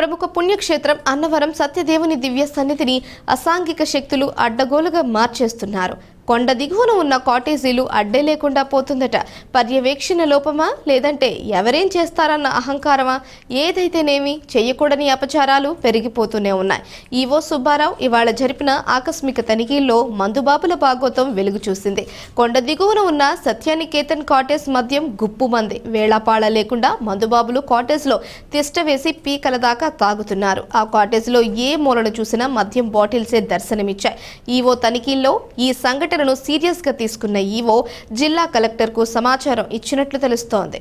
ప్రముఖ పుణ్యక్షేత్రం అన్నవరం సత్యదేవుని దివ్య సన్నిధిని అసాంఘిక శక్తులు అడ్డగోలుగా మార్చేస్తున్నారు. కొండ దిగువన ఉన్న కాటేజీలు అడ్డే లేకుండా పోతుందట. పర్యవేక్షణ లోపమా? లేదంటే ఎవరేం చేస్తారన్న అహంకారమా? ఏదైతేనేమి చేయకూడని అపచారాలు పెరిగిపోతూనే ఉన్నాయి. ఈవో సుబ్బారావు ఇవాళ జరిపిన ఆకస్మిక తనిఖీల్లో మందుబాబుల భాగోతం వెలుగు చూసింది. కొండ దిగువన ఉన్న సత్యానికేతన్ కాటేజ్ మద్యం గుప్పు మంది. వేళాపాళ లేకుండా మందుబాబులు కాటేజ్లో తిష్ట వేసి పీకల దాకా తాగుతున్నారు. ఆ కాటేజ్లో ఏ మూలను చూసినా మద్యం బాటిల్సే దర్శనమిచ్చాయి. ఈవో తనిఖీల్లో ఈ సంఘటన సంఘటనను సీరియస్గా తీసుకున్న ఈవో జిల్లా కలెక్టర్కు సమాచారం ఇచ్చినట్లు తెలుస్తోంది.